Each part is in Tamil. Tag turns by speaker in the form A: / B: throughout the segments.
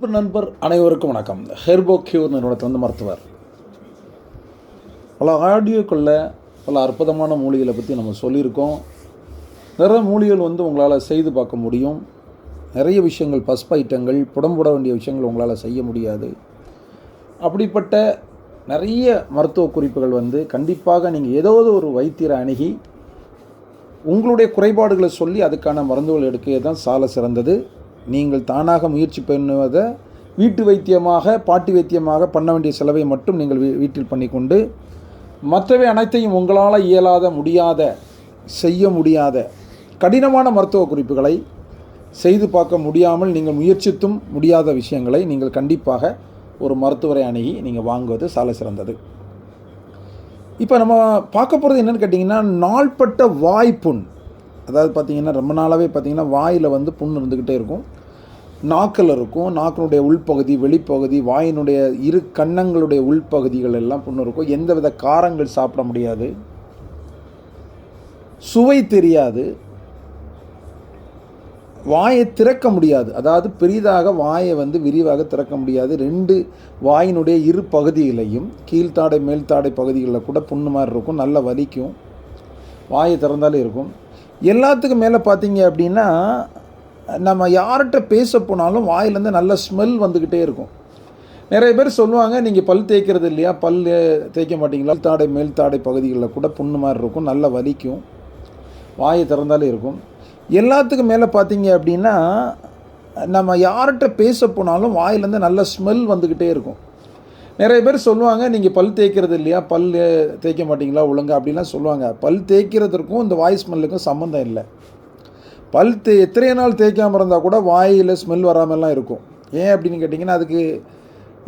A: நண்பர் நண்பர் அனைவருக்கும் வணக்கம். ஹெர்போ கியூர் நிறுவனத்தில் வந்து மருத்துவர். பல ஆடியோக்களில் பல அற்புதமான மூலிகளை பற்றி நம்ம சொல்லியிருக்கோம். நிறைய மூலிகள் வந்து உங்களால் செய்து பார்க்க முடியும். நிறைய விஷயங்கள் பஸ்ப ஐட்டங்கள் புடம்புட வேண்டிய விஷயங்கள் உங்களால் செய்ய முடியாது. அப்படிப்பட்ட நிறைய மருத்துவ குறிப்புகள் வந்து கண்டிப்பாக நீங்கள் ஏதாவது ஒரு வைத்தியரை அணுகி உங்களுடைய குறைபாடுகளை சொல்லி அதுக்கான மருந்துகள் எடுக்க தான் சால சிறந்தது. நீங்கள் தானாக முயற்சி பண்ணுவதை வீட்டு வைத்தியமாக பாட்டி வைத்தியமாக பண்ண வேண்டிய செலவை மட்டும் நீங்கள் வீ- வீட்டில் பண்ணிக்கொண்டு மற்றவை அனைத்தையும் உங்களால் இயலாத முடியாத செய்ய முடியாத கடினமான மருத்துவ குறிப்புகளை செய்து பார்க்க முடியாமல் நீங்கள் முயற்சித்தும் முடியாத விஷயங்களை நீங்கள் கண்டிப்பாக ஒரு மருத்துவரை அணுகி நீங்கள் வாங்குவது சால சிறந்தது. இப்போ நம்ம பார்க்க போகிறது என்னென்னு கேட்டிங்கன்னா நாள்பட்ட வாய்ப்புண். அதாவது பார்த்திங்கன்னா ரொம்ப நாளாகவே பார்த்திங்கன்னா வாயில் வந்து புண் இருந்துக்கிட்டே இருக்கும். நாக்கில் இருக்கும் நாக்கினுடைய உள்பகுதி வெளிப்பகுதி வாயினுடைய இரு கன்னங்களுடைய உள்பகுதிகள் எல்லாம் புண்ணு இருக்கும். எந்தவித காரங்கள் சாப்பிட முடியாது. சுவை தெரியாது. வாயை திறக்க முடியாது. அதாவது பெரிதாக வாயை வந்து விரிவாக திறக்க முடியாது. ரெண்டு வாயினுடைய இரு பகுதிகளையும் கீழ்த்தாடை மேல்தாடை பகுதிகளில் கூட புண்ணு மாதிரி இருக்கும். நல்ல வலிக்கும். வாயை திறந்தாலே இருக்கும். எல்லாத்துக்கும் மேலே பார்த்தீங்க அப்படின்னா நம்ம யார்கிட்ட பேச போனாலும் வாயிலேருந்து நல்ல ஸ்மெல் வந்துக்கிட்டே இருக்கும். நிறைய பேர் சொல்லுவாங்க நீங்கள் பல் தேய்க்கிறது இல்லையா? பல் தேய்க்க மாட்டீங்களா? தாடை மேல் தாடை பகுதிகளில் கூட புண்ணு மாதிரி இருக்கும். நல்ல வலிக்கும். வாயை திறந்தாலே இருக்கும். எல்லாத்துக்கும் மேலே பார்த்தீங்க அப்படின்னா நம்ம யார்கிட்ட பேச போனாலும் வாயிலேருந்து நல்ல ஸ்மெல் வந்துக்கிட்டே இருக்கும். நிறைய பேர் சொல்லுவாங்க நீங்கள் பல் தேய்க்கிறது இல்லையா? பல் தேய்க்க மாட்டீங்களா? ஒழுங்கா? அப்படிலாம் சொல்லுவாங்க. பல் தேய்க்கிறதுக்கும் இந்த வாய் ஸ்மெல்லுக்கும் சம்மந்தம் இல்லை. பல் தே எத்தனை நாள் தேய்க்காமல் இருந்தால் கூட வாயில் ஸ்மெல் வராமலாம் இருக்கும். ஏன் அப்படின்னு கேட்டிங்கன்னா அதுக்கு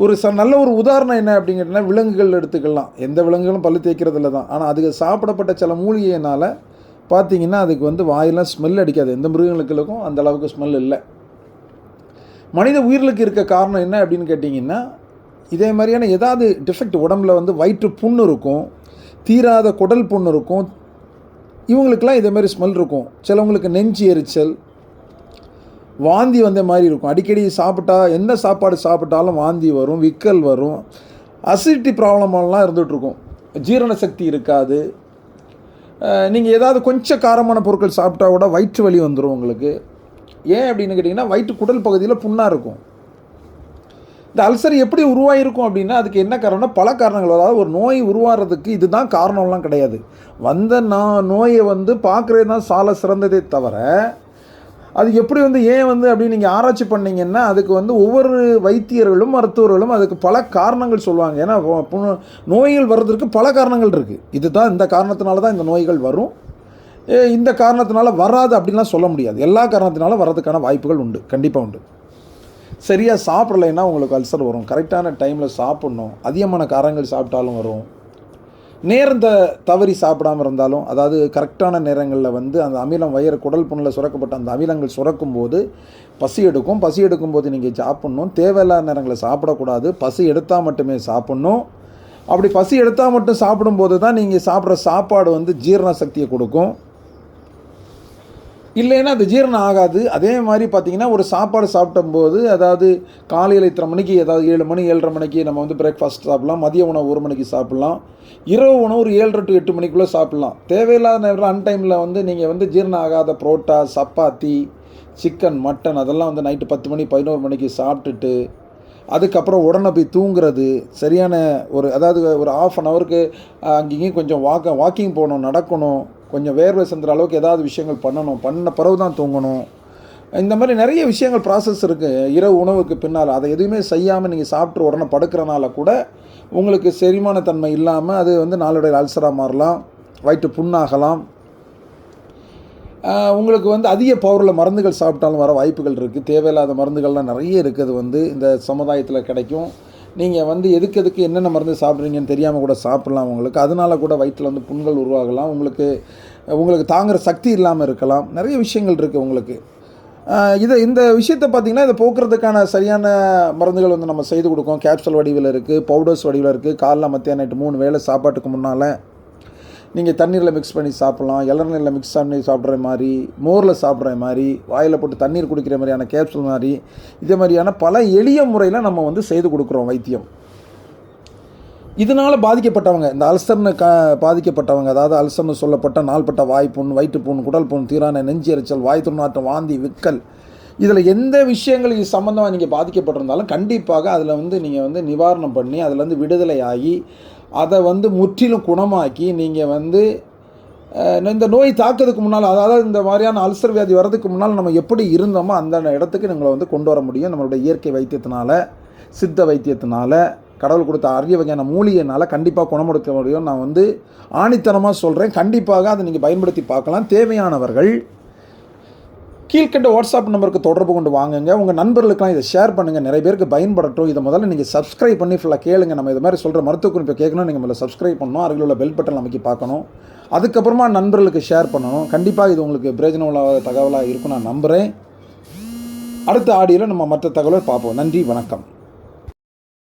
A: ஒரு ச நல்ல ஒரு உதாரணம் என்ன அப்படின்னு கேட்டிங்கன்னா விலங்குகள் எடுத்துக்கலாம். எந்த விலங்குகளும் பல் தேய்க்கிறதுல தான். ஆனால் அதுக்கு சாப்பிடப்பட்ட சில மூலிகையினால் பார்த்தீங்கன்னா அதுக்கு வந்து வாயெல்லாம் ஸ்மெல் அடிக்காது. எந்த மிருகங்களுக்கும் அந்த அளவுக்கு ஸ்மெல் இல்லை. மனித உயிர்களுக்கு இருக்க காரணம் என்ன அப்படின்னு கேட்டிங்கன்னா இதே மாதிரியான ஏதாவது டிஃபெக்ட் உடம்புல வந்து வயிற்று புண்ணு இருக்கும் தீராத குடல் புண்ணு இருக்கும் இவங்களுக்கெல்லாம் இதே மாதிரி ஸ்மெல் இருக்கும். சிலவங்களுக்கு நெஞ்சு எரிச்சல் வாந்தி வந்த மாதிரி இருக்கும். அடிக்கடி சாப்பிட்டா எந்த சாப்பாடு சாப்பிட்டாலும் வாந்தி வரும் விக்கல் வரும். அசிடிட்டி ப்ராப்ளமெல்லாம் இருந்துகிட்ருக்கும் ஜீரண சக்தி இருக்காது. நீங்கள் ஏதாவது கொஞ்சம் காரமான பொருட்கள் சாப்பிட்டா கூட வயிற்று வலி வந்துடும் உங்களுக்கு. ஏன் அப்படின்னு கேட்டிங்கன்னா வயிற்று குடல் பகுதியில் புண்ணாக இருக்கும். இந்த அல்சர் எப்படி உருவாகிருக்கும் அப்படின்னா அதுக்கு என்ன காரணம்னா பல காரணங்கள். அதாவது ஒரு நோய் உருவாகிறதுக்கு இதுதான் காரணம்லாம் கிடையாது. வந்த நான் நோயை வந்து பார்க்குறது தான் சால சிறந்ததே தவிர அது எப்படி வந்து ஏன் வந்து அப்படின்னு நீங்கள் ஆராய்ச்சி பண்ணிங்கன்னா அதுக்கு வந்து ஒவ்வொரு வைத்தியர்களும் மருத்துவர்களும் அதுக்கு பல காரணங்கள் சொல்லுவாங்க. ஏன்னா நோய்கள் வர்றதுக்கு பல காரணங்கள் இருக்குது இதுதான் இந்த காரணத்தினால தான் இந்த நோய்கள் வரும். இந்த காரணத்தினால வராது அப்படின்லாம் சொல்ல முடியாது. எல்லா காரணத்தினால வர்றதுக்கான வாய்ப்புகள் உண்டு. கண்டிப்பாக உண்டு. சரியாக சாப்பிடலைன்னா உங்களுக்கு அல்சர் வரும். கரெக்டான டைமில் சாப்பிட்ணும். அதிகமான காரங்கள் சாப்பிட்டாலும் வரும். நேர்ந்த தவறி சாப்பிடாம இருந்தாலும் அதாவது கரெக்டான நேரங்களில் வந்து அந்த அமிலம் வயிறு குடல் புண்ணில் சுரக்கப்பட்ட அந்த அமிலங்கள் சுரக்கும் போது பசி எடுக்கும். பசி எடுக்கும்போது நீங்கள் சாப்பிட்ணும். தேவையில்லாத நேரங்களில் சாப்பிடக்கூடாது. பசி எடுத்தால் மட்டுமே சாப்பிட்ணும். அப்படி பசி எடுத்தால் மட்டும் சாப்பிடும்போது தான் நீங்கள் சாப்பிட்ற சாப்பாடு வந்து ஜீரண சக்தியை கொடுக்கும். இல்லைன்னா அது ஜீரணம் ஆகாது. அதே மாதிரி பார்த்திங்கன்னா ஒரு சாப்பாடு சாப்பிடும்போது அதாவது காலையில் இத்தனை மணிக்கு ஏதாவது ஏழு மணி ஏழரை மணிக்கு நம்ம வந்து பிரேக்ஃபாஸ்ட் சாப்பிட்லாம். மதிய உணவு ஒரு மணிக்கு சாப்பிட்லாம். இரவு உணவு ஒரு ஏழரை டு எட்டு மணிக்குள்ளே சாப்பிட்லாம். தேவையில்லாத நேரம் அன்டைமில் வந்து நீங்கள் வந்து ஜீரணம் ஆகாத புரோட்டா சப்பாத்தி சிக்கன் மட்டன் அதெல்லாம் வந்து நைட்டு பத்து மணி பதினோரு மணிக்கு சாப்பிட்டுட்டு அதுக்கப்புறம் உடனே போய் தூங்குறது சரியான ஒரு அதாவது ஒரு ஆஃப் அன் ஹவருக்கு அங்கேயும் கொஞ்சம் வாக்க வாக்கிங் போகணும் நடக்கணும். கொஞ்சம் வேர்வை சிந்துற அளவுக்கு ஏதாவது விஷயங்கள் பண்ணணும். பண்ண பிறகு தான் தூங்கணும். இந்த மாதிரி நிறைய விஷயங்கள் ப்ராசஸ் இருக்குது இரவு உணவுக்கு பின்னால் அதை எதுவுமே செய்யாமல் நீங்கள் சாப்பிட்டு உடனே படுக்கிறனால கூட உங்களுக்கு செரிமானத்தன்மை இல்லாமல் அது வந்து நாளுடைய அல்சராக மாறலாம். வயிற்று புண்ணாகலாம். உங்களுக்கு வந்து அதிக பவரில் மருந்துகள் சாப்பிட்டாலும் வர வாய்ப்புகள் இருக்குது தேவையில்லாத மருந்துகள்லாம் நிறைய இருக்குது வந்து இந்த சமுதாயத்தில் கிடைக்கும். நீங்கள் வந்து எதுக்கு எதுக்கு என்னென்ன மருந்து சாப்பிட்றீங்கன்னு தெரியாமல் கூட சாப்பிட்லாம் உங்களுக்கு. அதனால கூட வயிற்றில் வந்து புண்கள் உருவாகலாம். உங்களுக்கு உங்களுக்கு தாங்குகிற சக்தி இல்லாமல் இருக்கலாம். நிறைய விஷயங்கள் இருக்குது உங்களுக்கு. இதை இந்த விஷயத்தை பார்த்திங்கன்னா இதை போக்குறதுக்கான சரியான மருந்துகள் வந்து நம்ம செய்து கொடுக்கோம். கேப்சல் வடிவில் இருக்குது பவுடர்ஸ் வடிவில் இருக்குது காலைல மத்தியானம் நைட்டு மூணு வேளை சாப்பாட்டுக்கு முன்னால் நீங்கள் தண்ணீரில் மிக்ஸ் பண்ணி சாப்பிட்லாம். இளநீரில் மிக்ஸ் பண்ணி சாப்பிட்ற மாதிரி மோரில் சாப்பிட்ற மாதிரி வாயில் போட்டு தண்ணீர் குடிக்கிற மாதிரியான கேப்சூல் மாதிரி இதே மாதிரியான பல எளிய முறையில் நம்ம வந்து செய்து கொடுக்குறோம் வைத்தியம். இதனால் பாதிக்கப்பட்டவங்க இந்த அல்சர்னு க பாதிக்கப்பட்டவங்க அதாவது அல்சர்னு சொல்லப்பட்ட நாள்பட்ட வாய்ப்புண் வயிற்றுப்புண் குடல் புண் தீரான நெஞ்சு எரிச்சல் வாய் துர்நாற்றம் வாந்தி விக்கல் இதில் எந்த விஷயங்களுக்கு சம்மந்தமாக நீங்கள் பாதிக்கப்பட்டிருந்தாலும் கண்டிப்பாக அதில் வந்து நீங்கள் வந்து நிவாரணம் பண்ணி அதில் வந்து விடுதலை ஆகி அதை வந்து முற்றிலும் குணமாக்கி நீங்கள் வந்து இந்த நோய் தாக்கிறதுக்கு முன்னால் அதாவது இந்த மாதிரியான அல்சர் வியாதி வர்றதுக்கு முன்னால் நம்ம எப்படி இருந்தோமோ அந்த இடத்துக்கு நம்மளை வந்து கொண்டு வர முடியும். நம்மளுடைய இயற்கை வைத்தியத்தினால சித்த வைத்தியத்தினால கடவுள் கொடுத்த அரிய வகையான மூலிகைனால் கண்டிப்பாக குணப்படுத்த முடியும். நான் வந்து ஆணித்தனமாக சொல்கிறேன் கண்டிப்பாக அதை நீங்கள் பயன்படுத்தி பார்க்கலாம். தேவையானவர்கள் கீழ்கண்ட வாட்ஸ்அப் நம்பருக்கு தொடர்பு கொண்டு வாங்குங்க. உங்கள் நண்பர்களுக்கெல்லாம் இதை ஷேர் பண்ணுங்கள் நிறைய பேருக்கு பயன்படட்டும். இதை முதல்ல நீங்கள் சப்ஸ்கிரைப் பண்ணி ஃபுல்லாக கேளுங்க. நம்ம இது மாதிரி சொல்கிற மருத்துவ குறிப்பை கேட்கணும். நீங்கள் முதல்ல சப்ஸ்கிரைப் பண்ணணும். அருகில் உள்ள பெல் பட்டன் அமைக்கி பார்க்கணும். அதுக்கப்புறமா நண்பர்களுக்கு ஷேர் பண்ணணும். கண்டிப்பாக இது உங்களுக்கு பிரயோஜனம் உள்ள தகவலாக இருக்கும் நான் நம்புகிறேன் அடுத்த ஆடியோவில் நம்ம மற்ற தகவலை பார்ப்போம். நன்றி. வணக்கம்.